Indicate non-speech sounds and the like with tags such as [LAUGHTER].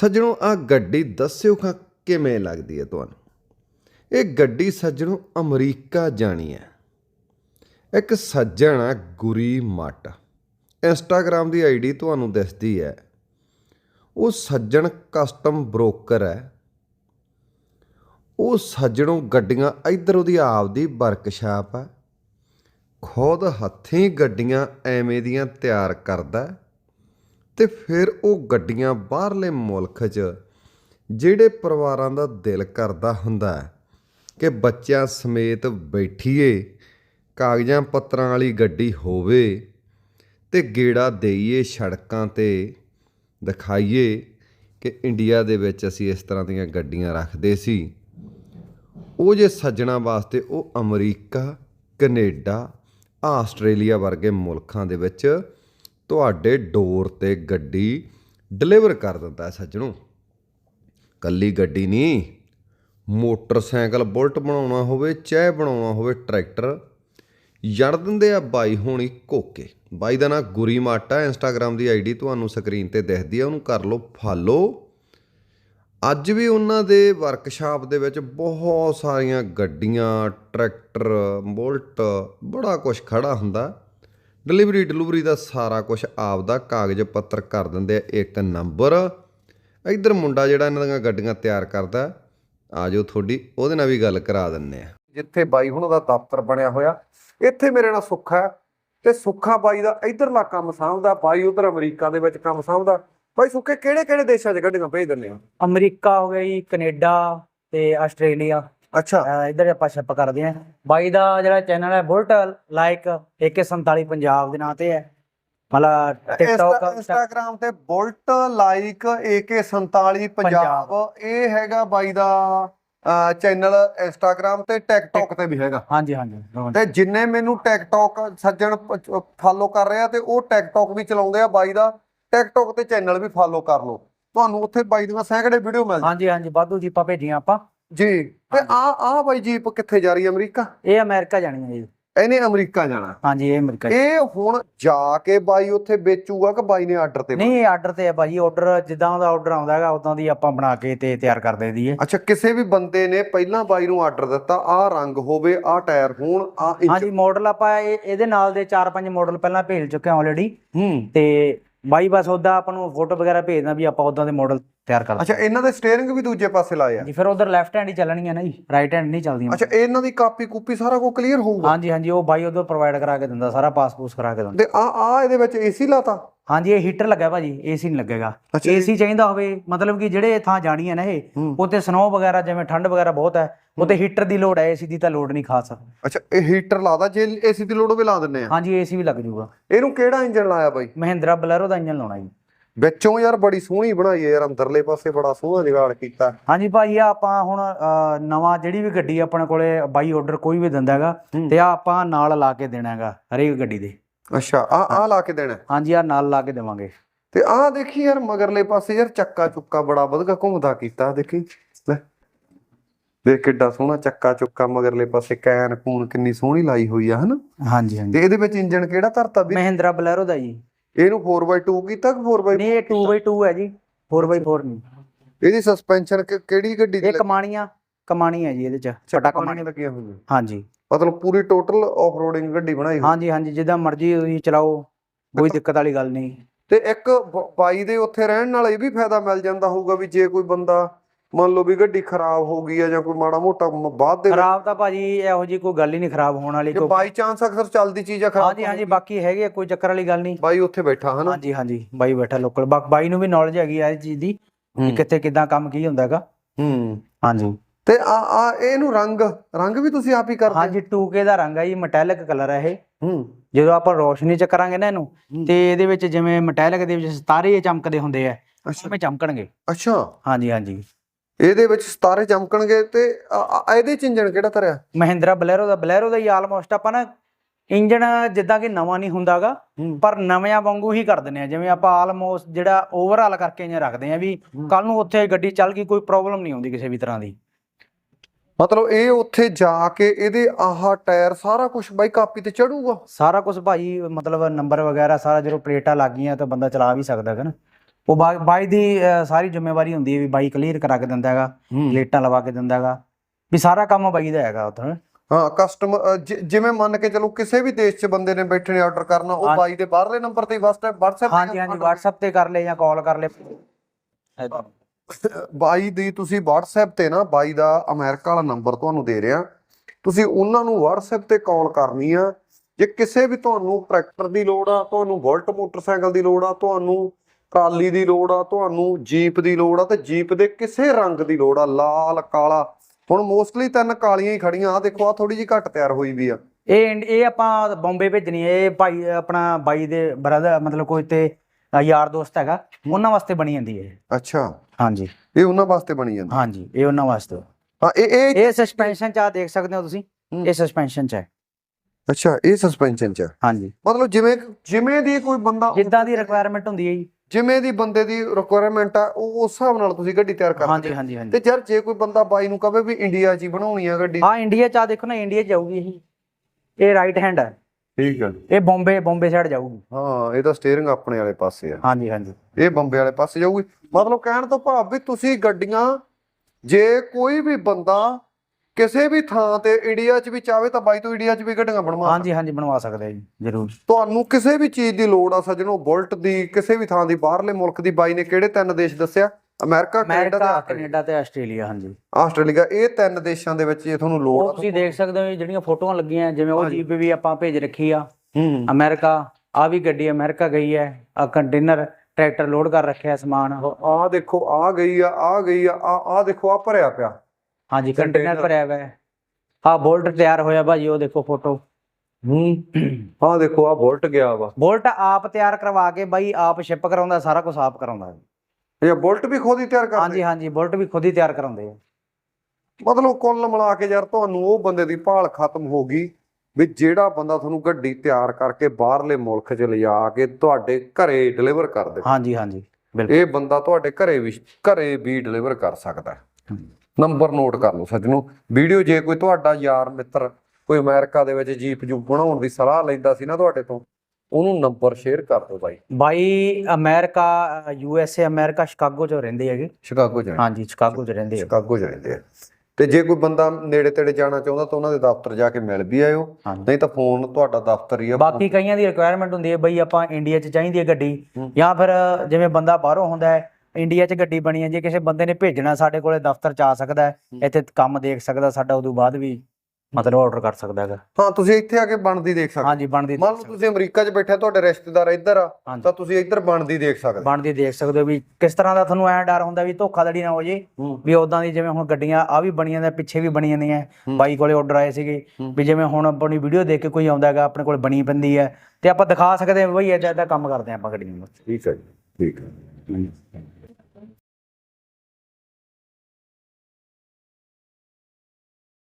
ਸੱਜਣੋ ਆ ਗੱਡੀ ਦੱਸਿਓ ਖਾਂ ਕਿਵੇਂ ਲੱਗਦੀ ਹੈ ਤੁਹਾਨੂੰ? ਇਹ ਗੱਡੀ ਸੱਜਣੋ ਅਮਰੀਕਾ ਜਾਣੀ ਹੈ। ਇੱਕ ਸੱਜਣ ਆ, ਗੁਰੀ ਮੱਟ। ਇੰਸਟਾਗ੍ਰam ਦੀ ਆਈਡੀ ਤੁਹਾਨੂੰ ਦਿਸਦੀ ਹੈ। ਉਹ ਸੱਜਣ ਕਸਟਮ ਬ੍ਰੋਕਰ ਹੈ। ਉਹ ਸੱਜਣੋਂ ਗੱਡੀਆਂ ਇੱਧਰ ਉਹਦੀ ਆਪਦੀ ਵਰਕਸ਼ਾਪ ਹੈ। ਖੁਦ ਹੱਥੀਂ ਗੱਡੀਆਂ ਐਵੇਂ ਦੀਆਂ ਤਿਆਰ ਕਰਦਾ ਹੈ ਫਿਰ ਉਹ ਗੱਡੀਆਂ ਬਾਹਰਲੇ ਮੁਲਕ 'ਚ, ਜਿਹੜੇ ਪਰਿਵਾਰਾਂ ਦਾ ਦਿਲ ਕਰਦਾ ਹੁੰਦਾ ਕਿ ਬੱਚਿਆਂ ਸਮੇਤ ਬੈਠੀਏ, ਕਾਗਜ਼ਾਂ ਪੱਤਰਾਂ ਵਾਲੀ ਗੱਡੀ ਹੋਵੇ ਅਤੇ ਗੇੜਾ ਦੇਈਏ ਸੜਕਾਂ ਤੇ, ਦਿਖਾਈਏ ਕਿ ਇੰਡੀਆ ਦੇ ਵਿੱਚ ਅਸੀਂ ਇਸ ਤਰ੍ਹਾਂ ਦੀਆਂ ਗੱਡੀਆਂ ਰੱਖਦੇ ਸੀ। ਉਹ ਜੇ ਸੱਜਣਾ ਵਾਸਤੇ ਉਹ ਅਮਰੀਕਾ, ਕੈਨੇਡਾ, ਆਸਟ੍ਰੇਲੀਆ ਵਰਗੇ ਮੁਲਕਾਂ ਦੇ ਵਿੱਚ ਤੁਹਾਡੇ ਡੋਰ ਤੇ ਗੱਡੀ ਡਿਲੀਵਰ ਕਰ ਦਿੰਦਾ ਹੈ ਸੱਜਣੋ। ਕੱਲੀ ਗੱਡੀ ਨਹੀਂ, ਮੋਟਰਸਾਈਕਲ ਬੁਲਟ ਬਣਾਉਣਾ ਹੋਵੇ, ਚਾਹ ਬਣਾਉਣਾ ਹੋਵੇ ਟਰੈਕਟਰ, ਜੜ ਦਿੰਦੇ ਆ ਬਾਈ ਹੋਣੀ ਕੋਕੇ। ਬਾਈ ਦਾ ਨਾਂ ਗੁਰੀ ਮਾਟਾ ਇੰਸਟਾਗ੍ਰam ਦੀ ਆਈਡੀ ਤੁਹਾਨੂੰ ਸਕਰੀਨ ਤੇ ਦਿਖਦੀ ਆ, ਉਹਨੂੰ ਕਰ ਲਓ ਫਾਲੋ ਅੱਜ ਵੀ ਉਹਨਾਂ ਦੇ ਵਰਕਸ਼ਾਪ ਦੇ ਵਿੱਚ ਬਹੁਤ ਸਾਰੀਆਂ ਗੱਡੀਆਂ, ਟਰੈਕਟਰ, ਬੁਲਟ, ਬੜਾ ਕੁਝ ਖੜਾ ਹੁੰਦਾ। ਡਿਲੀਵਰੀ ਡਿਲੀਵਰੀ ਦਾ ਸਾਰਾ ਕੁਝ ਆਪਦਾ ਕਾਗਜ਼ ਪੱਤਰ ਕਰ ਦਿੰਦੇ ਆ ਇੱਕ ਨੰਬਰ ਇੱਧਰ ਮੁੰਡਾ ਜਿਹੜਾ ਇਹਨਾਂ ਦੀਆਂ ਗੱਡੀਆਂ ਤਿਆਰ ਕਰਦਾ ਆ ਜਾਓ ਤੁਹਾਡੀ ਉਹਦੇ ਨਾਲ ਵੀ ਗੱਲ ਕਰਾ ਦਿੰਨੇ ਆ। ਜਿੱਥੇ ਬਾਈ ਹੁਣ ਦਾ ਦਫ਼ਤਰ ਬਣਿਆ ਹੋਇਆ ਇੱਥੇ ਮੇਰੇ ਨਾਲ ਸੁੱਖਾ ਤੇ ਸੁੱਖਾ ਬਾਈ ਦਾ ਇਧਰਲਾ ਕੰਮ ਸਾਂਭਦਾ ਬਾਈ ਉਧਰ ਅਮਰੀਕਾ ਦੇ ਵਿੱਚ ਕੰਮ ਸਾਂਭਦਾ। ਬਾਈ ਸੁੱਖੇ ਕਿਹੜੇ ਕਿਹੜੇ ਦੇਸ਼ਾਂ 'ਚ ਗੱਡੀਆਂ ਭੇਜ ਦਿੰਦੇ ਆ ਅਮਰੀਕਾ ਹੋ ਗਿਆ ਜੀ ਕੈਨੇਡਾ ਤੇ ਆਸਟ੍ਰੇਲੀਆ। ਅੱਛਾ। ਅਹ ਇੱਧਰ ਆਪਾਂ ਸ਼ਿਪ ਕਰਦੇ ਆਂ ਬਾਈ ਦਾ ਜਿਹੜਾ ਚੈਨਲ ਹੈ ਬੁਲਟ ਲਾਈਕ AK47 ਪੰਜਾਬ ਦੇ ਨਾਂ ਤੇ ਹੈ। ਮਤਲਬ ਟਿਕਟੌਕ ਇੰਸਟਾਗ੍ਰam ਤੇ ਬੁਲਟ ਲਾਈਕ AK47 ਪੰਜਾਬ। ਇਹ ਹੈਗਾ ਬਾਈ ਦਾ ਚੈਨਲ ਇੰਸਟਾਗ੍ਰam ਤੇ ਟਿਕਟੌਕ ਤੇ ਵੀ ਹੈਗਾ। ਹਾਂਜੀ ਹਾਂਜੀ ਤੇ ਜਿੰਨੇ ਮੈਨੂੰ ਟਿਕਟੌਕ ਸੱਜਣ ਫਾਲੋ ਕਰ ਰਹੇ ਆ ਤੇ ਉਹ ਟਿਕਟੌਕ ਵੀ ਚਲਾਉਂਦੇ ਆ ਬਾਈ ਦਾ ਟਿਕਟੌਕ ਤੇ ਚੈਨਲ ਵੀ ਫਾਲੋ ਕਰ ਲਓ। ਤੁਹਾਨੂੰ ਉੱਥੇ ਬਾਈ ਦੀਆਂ ਸੈਂਕੜੇ ਵੀਡੀਓ ਮਿਲ ਹਾਂਜੀ ਹਾਂਜੀ ਵਾਧੂ ਜੀਪਾਂ ਭੇਜੀਆਂ ਆਪਾਂ। ਜੀ ਤੇ ਆ ਆ ਬਾਈ ਜੀਪ ਕਿੱਥੇ ਜਾ ਰਹੀ ਹੈ ਅਮਰੀਕਾ? ਇਹ ਅਮਰੀਕਾ ਜਾਣੀਆਂ ਜੀ। ਇਹਨੇ ਅਮਰੀਕਾ ਜਾਣਾ। ਹਾਂਜੀ ਇਹ ਅਮਰੀਕਾ ਇਹ ਹੁਣ ਜਾ ਕੇ ਬਾਈ ਉੱਥੇ ਵੇਚੂਗਾ ਕਿ ਬਾਈ ਨੇ ਆਰਡਰ ਤੇ ਨਹੀਂ ਆਰਡਰ ਤੇ ਹੈ ਭਾਜੀ ਆਰਡਰ ਜਿੱਦਾਂ ਦਾ ਆਰਡਰ ਆਉਂਦਾ ਹੈਗਾ ਉਦਾਂ ਦੀ ਆਪਾਂ ਬਣਾ ਕੇ ਤੇ ਤਿਆਰ ਕਰ ਦੇਦੀ ਹੈ ਅੱਛਾ ਕਿਸੇ ਵੀ ਬੰਦੇ ਨੇ ਪਹਿਲਾਂ ਬਾਈ ਨੂੰ ਆਰਡਰ ਦਿੱਤਾ ਆਹ ਰੰਗ ਹੋਵੇ ਆਹ ਟਾਇਰ ਹੋਣ ਆਹ ਇੰਚ ਹਾਂਜੀ ਮਾਡਲ ਆਪਾਂ ਇਹ ਇਹਦੇ ਨਾਲ ਦੇ 4-5 ਮਾਡਲ ਪਹਿਲਾਂ ਭੇਜ ਚੁੱਕੇ ਹਾਂ ਆਲਰੇਡੀ ਹੂੰ। ਤੇ ਬਾਈ ਬਸ ਉਦਾਂ ਆਪਾਂ ਨੂੰ ਫੋਟੋ ਵਗੈਰਾ ਭੇਜਦਾ ਵੀ ਆਪਾਂ ਉਦਾਂ ਦੇ ਮਾਡਲ ਤਿਆਰ ਕਰ ਅੱਛਾ ਇਹਨਾਂ ਦੇ ਸਟੀਅਰਿੰਗ ਵੀ ਦੂਜੇ ਪਾਸੇ ਲਾਏ ਆ? ਜੀ ਫਿਰ ਉਧਰ ਲੈਫਟ ਹੈਂਡ ਹੀ ਚੱਲਣਗੀਆਂ ਨਾ ਜੀ ਰਾਈਟ ਹੈਂਡ ਨਹੀਂ ਚੱਲਦੀਆਂ। ਅੱਛਾ ਇਹਨਾਂ ਦੀ ਕਾਪੀ ਕੂਪੀ ਸਾਰਾ ਕੁਝ ਕਲੀਅਰ ਹੋਊਗਾ? ਹਾਂਜੀ ਹਾਂਜੀ ਉਹ ਬਾਈ ਉਧਰ ਪ੍ਰੋਵਾਈਡ ਕਰਾ ਕੇ ਦਿੰਦਾ ਸਾਰਾ ਪਾਸਪੋਰਟ ਕਰਾ ਕੇ ਦਿੰਦਾ। ਤੇ ਆ ਆ ਇਹਦੇ ਵਿੱਚ ਏਸੀ ਲਾਤਾ? ਹਾਂਜੀ ਇਹ ਹੀਟਰ ਲੱਗਾ ਭਾਜੀ ਏਸੀ ਨਹੀਂ ਲੱਗੇਗਾ। ਏਸੀ ਚਾਹੀਦਾ ਹੋਵੇ ਮਤਲਬ ਕਿ ਜਿਹੜੇ ਥਾਂ ਜਾਣੀ ਹੈ ਨਾ ਇਹ। ਉੱਥੇ ਸਨੋ ਵਗੈਰਾ ਜਿਵੇਂ ਠੰਡ ਵਗੈਰਾ ਬਹੁਤ ਹੈ ਉੱਥੇ ਹੀਟਰ ਦੀ ਲੋੜ ਹੈ ਏਸੀ ਦੀ ਤਾਂ ਲੋੜ ਨਹੀਂ ਖਾਸ। ਅੱਛਾ ਇਹ ਹੀਟਰ ਲਾਦਾ ਜੇ ਏਸੀ ਦੀ ਲੋੜ ਹੋਵੇ ਲਾ ਦਿੰਨੇ ਆ? ਹਾਂਜੀ ਏਸੀ ਵੀ ਲੱਗ ਜਾਊਗਾ ਇਹਨੂੰ ਕਿਹੜਾ ਇੰਜਨ ਲਾਇਆ ਬਾਈ? ਮਹਿੰਦਰਾ ਬਲੈਰੋ ਦਾ ਇੰਜਨ ਲਾਉਣਾ ਜੀ। ਵਿੱਚੋਂ ਯਾਰ ਬੜੀ ਸੋਹਣੀ ਬਣਾਈ ਹੈ ਯਾਰ ਅੰਦਰਲੇ ਪਾਸੇ ਬੜਾ ਸੋਹਣਾ ਜੁਗਾੜ ਕੀਤਾ। ਹਾਂਜੀ ਭਾਈ ਆ ਆਪਾਂ ਹੁਣ ਨਵਾਂ ਜਿਹੜੀ ਵੀ ਗੱਡੀ ਆਪਣੇ ਕੋਲੇ ਬਾਈ ਆਰਡਰ ਕੋਈ ਵੀ ਦਿੰਦਾ ਹੈਗਾ ਹੂੰ। ਤੇ ਆ ਆਪਾਂ ਨਾਲ ਲਾ ਕੇ ਦੇਣਾ ਹੈਗਾ ਹਰੇਕ ਗੱਡੀ ਦੇ। ਅੱਛਾ ਆ ਆ ਲਾ ਕੇ ਦੇਣਾ। ਹਾਂਜੀ ਆ ਨਾਲ ਲਾ ਕੇ ਦੇਵਾਂਗੇ। ਤੇ ਆਹ ਦੇਖੀ ਯਾਰ ਮਗਰਲੇ ਪਾਸੇ ਯਾਰ ਚੱਕਾ ਚੁੱਕਾ ਬੜਾ ਵਧਗਾ ਘੁੰਮਦਾ ਕੀਤਾ ਦੇਖੀ। ਲੈ ਦੇਖ ਕਿੱਡਾ ਸੋਹਣਾ ਚੱਕਾ ਚੁੱਕਾ ਮਗਰਲੇ ਪਾਸੇ ਕੈਨ ਕੂਨ ਕਿੰਨੀ ਸੋਹਣੀ ਲਾਈ ਹੋਈ ਆ ਹਨਾ? ਹਾਂਜੀ ਹਾਂਜੀ। ਤੇ ਇਹਦੇ ਵਿੱਚ ਇੰਜਨ ਕਿਹੜਾ ਧਰਤਾ ਵੀ? ਮਹਿੰਦਰਾ ਬਲੈਰੋ ਦਾ ਜੀ। ਇਹਨੂੰ 4x2 ਕੀਤਾ ਕਿ 4x ਨਹੀਂ ਇਹ 2x2 ਹੈ ਜੀ। 4x4 ਨਹੀਂ। ਇਹਦੀ ਸਸਪੈਂਸ਼ਨ ਕਿਹੜੀ ਗੱਡੀ ਦੀ ਇਹ ਕਮਾਣੀਆਂ ਕਮਾਣੀ ਹੈ ਜੀ ਇਹਦੇ ਚ ਛੋਟਾ ਕਮਾਣੀ ਲੱਗੀਆਂ ਹੋਈਆਂ ਹਾਂਜੀ। ਮਤਲਬ ਪੂਰੀ ਟੋਟਲ ਆਫ-ਰੋਡਿੰਗ ਗੱਡੀ ਬਣਾਈ ਹੋਈ। ਹਾਂਜੀ ਹਾਂਜੀ ਜਿੱਦਾਂ ਮਰਜ਼ੀ ਤੁਸੀਂ ਚਲਾਓ ਕੋਈ ਦਿੱਕਤ ਵਾਲੀ ਗੱਲ ਨਹੀਂ। ਤੇ ਇੱਕ ਬ- ਬਾਈ ਦੇ ਉੱਥੇ ਰਹਿਣ ਨਾਲ ਇਹ ਵੀ ਫਾਇਦਾ ਮਿਲ ਜਾਂਦਾ ਹੋਊਗਾ ਵੀ ਜੇ ਕੋਈ ਬੰਦਾ ਮੰਨ ਲਓ ਵੀ ਗੱਡੀ ਖਰਾਬ ਹੋ ਗਈ ਹੈ ਜਾਂ ਕੋਈ ਮਾੜਾ ਮੋਟਾ ਮ- ਬਾਅਦ ਦੇ ਖਰਾਬ ਤਾਂ ਭਾਜੀ ਇਹੋ ਜੀ ਕੋਈ ਗੱਲ ਹੀ ਨਹੀਂ ਖਰਾਬ ਹੋਣ ਵਾਲੀ ਕੋਈ ਬਾਈ ਚਾਂਸ ਅਕਸਰ ਚੱਲਦੀ ਚੀਜ਼ ਆ ਖਰਾਬ ਹਾਂਜੀ ਹਾਂਜੀ ਬਾਕੀ ਹੈਗੇ ਆ, ਕੋਈ ਚੱਕਰ ਵਾਲੀ ਗੱਲ ਨਹੀਂ। ਬਾਈ ਉੱਥੇ ਬੈਠਾ ਹਨਾ? ਹਾਂਜੀ ਹਾਂਜੀ ਬਾਈ ਬੈਠਾ ਲੋਕਲ ਬਾਈ ਨੂੰ ਵੀ ਨੌਲੇਜ ਹੈਗੀ ਆ ਇਸ ਚੀਜ਼ ਦੀ ਕਿ ਹੂੰ। ਕਿੱਥੇ ਕਿਦਾਂ ਕੰਮ ਕੀ ਹੁੰਦਾ ਹੈਗਾ। ਹੂੰ। ਹਾਂਜੀ। ਤੇ ਆ ਆ ਇਹਨੂੰ ਰੰਗ ਰੰਗ ਵੀ ਤੁਸੀਂ ਆਪ ਹੀ ਕਰਦੇ ਹਾਂਜੀ 2K ਦਾ ਰੰਗ ਹੈ ਜੀ ਮੈਟੈਲਿਕ ਕਲਰ ਹੈ ਇਹ। ਹੂੰ। ਜਦੋਂ ਆਪਾਂ ਰੋਸ਼ਨੀ ਚ ਕਰਾਂਗੇ ਨਾ ਇਹਨੂੰ। ਤੇ ਇਹਦੇ ਵਿੱਚ ਜਿਵੇਂ ਮੈਟੈਲਿਕ ਦੇ ਵਿੱਚ ਸਿਤਾਰੇ ਚਮਕਦੇ ਹੁੰਦੇ ਆ ਅੱਛਾ। ਉਵੇਂ ਚਮਕਣਗੇ। ਅੱਛਾ। ਹਾਂਜੀ ਹਾਂਜੀ। ਇਹਦੇ ਵਿੱਚ ਸਤਾਰੇ ਚਮਕਣਗੇ ਤੇ ਇਹਦੇ ਚ ਇੰਜਨ ਕਿਹੜਾ ਧਰਿਆ? ਮਹਿੰਦਰਾ ਬਲੈਰੋ ਦਾ ਬਲੈਰੋ ਦਾ ਹੀ ਆਲਮੋਸਟ ਆਪਾਂ ਨਾ ਇੰਜਨ ਜਿੱਦਾਂ ਕਿ ਨਵਾਂ ਨਹੀਂ ਹੁੰਦਾਗਾ। ਪਰ ਨਵਿਆਂ ਵਾਂਗੂ ਹੀ ਕਰ ਦਿੰਦੇ ਆ। ਜਿਵੇਂ ਆਪਾਂ ਆਲਮੋਸਟ ਜਿਹੜਾ ਓਵਰਆਲ ਕਰਕੇ ਇੰਜਨ ਰੱਖਦੇ ਆ ਵੀ ਕੱਲ ਨੂੰ ਉੱਥੇ ਗੱਡੀ ਚੱਲ ਗਈ ਕੋਈ ਪ੍ਰੋਬਲਮ ਨਹੀਂ ਆਉਂਦੀ ਕਿਸੇ ਵੀ ਤਰ੍ਹਾਂ ਦੀ। ਮਤਲਬ ਇਹ ਉੱਥੇ ਜਾ ਕੇ ਇਹਦੇ ਆਹ ਟਾਇਰ ਸਾਰਾ ਕੁਝ ਬਾਈ ਕਾਪੀ ਤੇ ਚੜੂਗਾ? ਸਾਰਾ ਕੁਝ ਭਾਈ ਮਤਲਬ ਨੰਬਰ ਵਗੈਰਾ ਸਾਰਾ ਜਦੋਂ ਪਲੇਟਾਂ ਲੱਗ ਗਈਆਂ ਤਾਂ ਬੰਦਾ ਚਲਾ ਵੀ ਸਕਦਾ ਹੈ ਨਾ। ਉਹ ਬਾ- ਬਾਈ ਦੀ ਅਹ, ਸਾਰੀ ਜ਼ਿੰਮੇਵਾਰੀ ਹੁੰਦੀ ਹੈ ਵੀ ਬਾਈ ਕਲੀਅਰ ਕਰਾ ਕੇ ਦਿੰਦਾ ਹੈਗਾ ਹੂੰ। ਪਲੇਟਾਂ ਲਵਾ ਕੇ ਦਿੰਦਾ ਹੈਗਾ ਵੀ ਸਾਰਾ ਕੰਮ ਬਾਈ ਦਾ ਹੈਗਾ ਉੱਥੇ ਹਾਂ ਕਸਟਮਰ ਜਿਵੇਂ ਮੰਨ ਕੇ ਚਲੋ ਕਿਸੇ ਵੀ ਦੇਸ਼ 'ਚ ਬੰਦੇ ਨੇ ਬੈਠੇ ਨੇ ਆਰਡਰ ਕਰਨਾ ਉਹ ਹਾਂ। ਬਾਈ ਦੇ ਬਾਹਰਲੇ ਨੰਬਰ ਤੇ WhatsApp WhatsApp ਹਾਂਜੀ ਹਾਂਜੀ WhatsApp ਤੇ ਕਰ ਲੈ ਜਾਂ ਕਾਲ ਕਰ ਲੈ ਏਦਾਂ। [LAUGHS] ਬਾਈ ਦੀ ਤੁਸੀਂ WhatsApp ਤੇ ਨਾ ਬਾਈ ਦਾ ਅਮਰੀਕਾ ਵਾਲਾ ਨੰਬਰ ਤੁਹਾਨੂੰ ਦੇ ਰਿਹਾ ਤੁਸੀਂ ਉਹਨਾਂ ਨੂੰ WhatsApp ਤੇ ਕਾਲ ਕਰਨੀ ਆ ਜੇ ਕਿਸੇ ਵੀ ਤੁਹਾਨੂੰ ਟਰੈਕਟਰ ਦੀ ਲੋੜ ਆ ਤੁਹਾਨੂੰ ਬੁਲਟ ਮੋਟਰਸਾਈਕਲ ਦੀ ਲੋੜ ਆ ਤੁਹਾਨੂੰ ਟਰਾਲੀ ਦੀ ਲੋੜ ਆ ਤੁਹਾਨੂੰ ਜੀਪ ਦੀ ਲੋੜ ਆ ਤੇ ਜੀਪ ਦੇ ਕਿਸੇ ਰੰਗ ਦੀ ਲੋੜ ਆ ਲਾਲ ਕਾਲਾ। ਹੁਣ ਮੋਸਟਲੀ ਤਿੰਨ ਕਾਲੀਆਂ ਹੀ ਖੜੀਆਂ ਆ ਦੇਖੋ ਆ ਥੋੜੀ ਜਿਹੀ ਘੱਟ ਤਿਆਰ ਹੋਈ ਵੀ ਆ। ਇਹ ਇਹ ਆਪਾਂ ਬੰਬੇ ਭੇਜਣੀ ਹੈ ਇਹ ਭਾਈ ਆਪਣਾ ਬਾਈ ਦੇ ਬ੍ਰਦਰ ਮਤਲਬ ਕੋਈ ਤੇ ਯਾਰ ਦੋਸਤ ਹੈਗਾ ਉਹਨਾਂ ਵਾਸਤੇ ਬਣੀ ਜਾਂਦੀ ਹੈ। ਅੱਛਾ। ਹਾਂਜੀ। ਇਹ ਉਹਨਾਂ ਵਾਸਤੇ ਬਣੀ ਜਾਂਦੀ। ਹਾਂਜੀ ਇਹ ਉਹਨਾਂ ਵਾਸਤੇ। ਹਾਂ ਇਹ ਇਹ ਇਹ ਸਸਪੈਂਸ਼ਨ ਚ ਆ ਦੇਖ ਸਕਦੇ ਹੋ ਤੁਸੀਂ। ਇਹ ਸਸਪੈਂਸ਼ਨ ਚ ਹੈ। ਅੱਛਾ ਇਹ ਸਸਪੈਂਸ਼ਨ ਚ। ਹਾਂਜੀ। ਮਤਲਬ ਜਿਵੇਂ ਜਿਵੇਂ ਦੀ ਕੋਈ ਬੰਦਾ ਜਿੱਦਾਂ ਦੀ ਰਿਕੁਆਇਰਮੈਂਟ ਹੁੰਦੀ ਹੈ ਜੀ। ਜਿਵੇਂ ਦੀ ਬੰਦੇ ਦੀ ਰਿਕੁਆਇਰਮੈਂਟ ਆ ਉਹ ਉਸ ਹਿਸਾਬ ਨਾਲ ਤੁਸੀਂ ਗੱਡੀ ਤਿਆਰ ਕਰਦੇ ਹਾਂਜੀ ਹੋ। ਹਾਂਜੀ ਹਾਂਜੀ। ਤੇ ਯਾਰ ਜੇ ਕੋਈ ਬੰਦਾ ਬਾਈ ਨੂੰ ਕਵੇ ਵੀ ਇੰਡੀਆ 'ਚ ਹੀ ਬਣਾਉਣੀ ਆ ਗੱਡੀ। ਹਾਂ ਇੰਡੀਆ ਚ ਆ ਦੇਖੋ ਨਾ ਇੰਡੀਆ ਚ ਜਾਊਗੀ ਇਹ। ਇਹ ਰਾਈਟ ਹੈਂਡ ਹੈ। ਠੀਕ ਹੈ ਇਹ ਬੰਬੇ ਬੰਬੇ ਸਾਈਡ ਜਾਊਗੀ। ਹਾਂ ਇਹ ਤਾਂ ਸਟੀਅਰਿੰਗ ਆਪਣੇ ਵਾਲੇ ਪਾਸੇ ਆ। ਹਾਂਜੀ ਹਾਂਜੀ। ਇਹ ਬੰਬੇ ਵਾਲੇ ਪਾਸੇ ਜਾਊਗੀ। ਮਤਲਬ ਕਹਿਣ ਤੋਂ ਭਾਵ ਵੀ ਤੁਸੀਂ ਗੱਡੀਆਂ ਜੇ ਕੋਈ ਵੀ ਬੰਦਾ ਕਿਸੇ ਵੀ ਥਾਂ ਤੇ ਇੰਡੀਆ 'ਚ ਵੀ ਚਾਹਵੇ ਤਾਂ ਬਾਈ ਤੋਂ ਇੰਡੀਆ 'ਚ ਵੀ ਗੱਡੀਆਂ ਬਣਵਾ ਹਾਂਜੀ ਹਾਂਜੀ ਬਣਵਾ ਸਕਦੇ ਆ ਜੀ ਜ਼ਰੂਰ। ਤੁਹਾਨੂੰ ਕਿਸੇ ਵੀ ਚੀਜ਼ ਦੀ ਲੋੜ ਆ ਸੱਜਣੋ ਬੁਲਟ ਦੀ ਕਿਸੇ ਵੀ ਥਾਂ ਦੀ ਬਾਹਰਲੇ ਮੁਲਕ ਦੀ ਬਾਈ ਨੇ ਕਿਹੜੇ ਤਿੰਨ ਦੇਸ਼ ਦੱਸਿਆ? ਅਮਰੀਕਾ ਕੈਨੇਡਾ ਤੇ ਅਮਰੀਕਾ ਆਸਟ੍ਰੇਲੀਆ ਕੈਨੇਡਾ ਤੇ ਆਸਟ੍ਰੇਲੀਆ ਹਾਂਜੀ। ਆਸਟ੍ਰੇਲੀਆ ਇਹ ਤਿੰਨ ਦੇਸ਼ਾਂ ਦੇ ਵਿੱਚ ਜੇ ਤੁਹਾਨੂੰ ਲੋੜ ਉਹ ਆ। ਤੁਸੀਂ ਦੇਖ ਸਕਦੇ ਹੋ ਜੀ, ਜਿਹੜੀਆਂ ਫੋਟੋਆਂ ਲੱਗੀਆਂ ਜਿਵੇਂ ਉਹ। ਜੀਪ ਵੀ ਆਪਾਂ ਭੇਜ ਰੱਖੀ ਆ। ਹੂੰ। ਅਮਰੀਕਾ ਆ ਵੀ ਗੱਡੀ ਅਮਰੀਕਾ ਗਈ ਹੈ ਆ ਕੰਟੇਨਰ ਟਰੈਕਟਰ ਲੋਡ ਕਰ ਰੱਖਿਆ ਸਮਾਨ। ਆ ਦੇਖੋ ਆ ਗਈ ਆ ਆ ਗਈ ਆ ਆ ਦੇਖੋ ਆ ਭਰਿਆ ਪਿਆ। ਹਾਂਜੀ ਕੰਟੇਨਰ। ਭਰਿਆ ਹੋਇਆ ਹੈ। ਆ ਬੋਲਟ ਤਿਆਰ ਹੋਇਆ ਭਾਜੀ ਉਹ ਦੇਖੋ ਫੋਟੋ ਹੂੰ। ਆ ਦੇਖੋ ਆ ਬੁਲਟ ਗਿਆ ਵਾ। ਬੋਲਟ ਆਪ ਤਿਆਰ ਕਰਵਾ ਕੇ ਬਾਈ ਆਪ ਸ਼ਿਪ ਕਰਾਉਂਦਾ ਸਾਰਾ ਕੁਝ ਆਪ ਕਰਾਉਂਦਾ। ਇਹ ਬੁਲਟ ਵੀ ਖੁਦ ਹੀ ਤਿਆਰ ਕਰਦੇ? ਹਾਂਜੀ ਹਾਂਜੀ ਬੋਲਟ ਵੀ ਖੁਦ ਹੀ ਤਿਆਰ ਕਰਾਉਂਦੇ ਆ। ਮਤਲਬ ਕੁੱਲ ਮਿਲਾ ਕੇ ਯਾਰ ਤੁਹਾਨੂੰ ਉਹ ਬੰਦੇ ਦੀ ਭਾਲ ਖਤਮ ਹੋ ਗਈ ਵੀ ਜਿਹੜਾ ਬੰਦਾ ਤੁਹਾਨੂੰ ਗੱਡੀ ਤਿਆਰ ਕਰਕੇ ਬਾਹਰਲੇ ਮੁਲਕ 'ਚ ਲਿਜਾ ਕੇ ਤੁਹਾਡੇ ਘਰੇ ਡਿਲੀਵਰ ਕਰ ਦੇ ਹਾਂਜੀ ਹਾਂਜੀ ਬਿਲਕੁਲ। ਇਹ ਬੰਦਾ ਤੁਹਾਡੇ ਘਰੇ ਵੀ ਘਰੇ ਵੀ ਡਿਲੀਵਰ ਕਰ ਸਕਦਾ। ਹੈ ਨੰਬਰ ਨੋਟ ਕਰ ਲਓ ਸੱਜਣੋ। ਵੀਡੀਓ ਜੇ ਕੋਈ ਤੁਹਾਡਾ ਯਾਰ ਮਿੱਤਰ ਕੋਈ ਅਮਰੀਕਾ ਦੇ ਵਿੱਚ ਜੀਪ ਜੂ ਬਣਾਉਣ ਦੀ ਸਲਾਹ ਲੈਂਦਾ ਸੀ ਨਾ ਤੁਹਾਡੇ ਤੋਂ ਉਹਨੂੰ ਨੰਬਰ ਸ਼ੇਅਰ ਕਰ ਦਿਓ ਬਾਈ। ਬਾਈ America U S A America Chicago ਚ ਰਹਿੰਦੇ ਹੈਗੇ। ਸ਼ਿਕਾਗੋ ਚ ਹਾਂਜੀ ਸ਼ਿਕਾਗੋ ਚ ਰਹਿੰਦੇ ਸ਼ਿਕਾਗੋ ਚ ਰਹਿੰਦੇ ਆ। ਤੇ ਜੇ ਕੋਈ ਬੰਦਾ ਨੇੜੇ ਤੇੜੇ ਜਾਣਾ ਚਾਹੁੰਦਾ ਤਾਂ ਉਹਨਾਂ ਦੇ ਦਫ਼ਤਰ ਜਾ ਕੇ ਮਿਲ ਵੀ ਆਇਓ। ਨਹੀਂ ਤਾਂ ਫੋਨ ਤੁਹਾਡਾ ਦਫ਼ਤਰ ਹੀ ਆ। ਬਾਕੀ ਕਈਆਂ ਦੀ ਰਿਕੁਆਇਰਮੈਂਟ ਹੁੰਦੀ ਹੈ ਬਈ ਆਪਾਂ ਇੰਡੀਆ 'ਚ ਚਾਹੀਦੀ ਹੈ ਗੱਡੀ। ਜਾਂ ਫਿਰ ਜਿਵੇਂ ਬੰਦਾ ਬਾਹਰੋਂ ਹੁੰਦਾ ਹੈ ਇੰਡੀਆ 'ਚ ਗੱਡੀ ਬਣੀ ਹੈ ਜੇ ਕਿਸੇ ਬੰਦੇ ਨੇ ਭੇਜਣਾ ਸਾਡੇ ਕੋਲੇ ਦਫ਼ਤਰ 'ਚ ਆ ਸਕਦਾ ਹੈ। ਇੱਥੇ ਕੰਮ ਦੇਖ ਸਕਦਾ ਸਾਡਾ ਉਦੋਂ ਬਾਅਦ ਵੀ ਮਤਲਬ ਆਰਡਰ ਕਰ ਸਕਦਾ ਹੈਗਾ। ਹਾਂ ਤੁਸੀਂ ਇੱਥੇ ਆ ਕੇ ਬਣਦੀ ਦੇਖ ਸਕਦੇ। ਹਾਂਜੀ ਬਣਦੀ ਮੰਨ ਲਓ ਤੁਸੀਂ ਅਮਰੀਕਾ 'ਚ ਬੈਠੇ ਤੁਹਾਡੇ ਰਿਸ਼ਤੇਦਾਰ ਇੱਧਰ ਆ ਹਾਂਜੀ। ਤਾਂ ਤੁਸੀਂ ਇੱਧਰ ਬਣਦੀ ਦੇਖ ਸਕਦੇ। ਬਣਦੀ ਦੇਖ ਸਕਦੇ ਹੋ ਵੀ ਕਿਸ ਤਰ੍ਹਾਂ ਦਾ ਤੁਹਾਨੂੰ ਐ ਡਰ ਹੁੰਦਾ ਵੀ ਧੋਖਾਧੜੀ ਨਾ ਹੋ ਜੇ ਹੂੰ। ਵੀ ਉਦਾਂ ਦੀ ਜਿਵੇਂ ਹੁਣ ਗੱਡੀਆਂ ਆ ਵੀ ਬਣੀਆਂ ਨੇ ਪਿੱਛੇ ਵੀ ਬਣੀਆਂ ਨੇ ਹੂੰ। ਬਾਈ ਕੋਲੇ ਆਰਡਰ ਆਏ ਸੀਗੇ ਹੂੰ। ਵੀ ਜਿਵੇਂ ਹੁਣ ਆਪਣੀ ਵੀਡੀਓ ਦੇਖ ਕੇ ਕੋਈ ਆਉਂਦਾ ਹੈਗਾ ਆਪਣੇ ਕੋਲ ਬਣੀ ਪੈਂਦੀ ਹੈ ਤੇ ਆਪਾਂ ਦਿਖਾ ਸਕਦੇ ਹਾਂ ਬਈ ਏਦਾਂ ਏਦਾਂ ਕੰਮ ਕਰਦੇ ਹਾਂ ਆਪਾਂ ਗੱਡੀਆਂ ਨੂੰ। ਠੀਕ ਹੈ ਜੀ ਠੀਕ ਹੈ।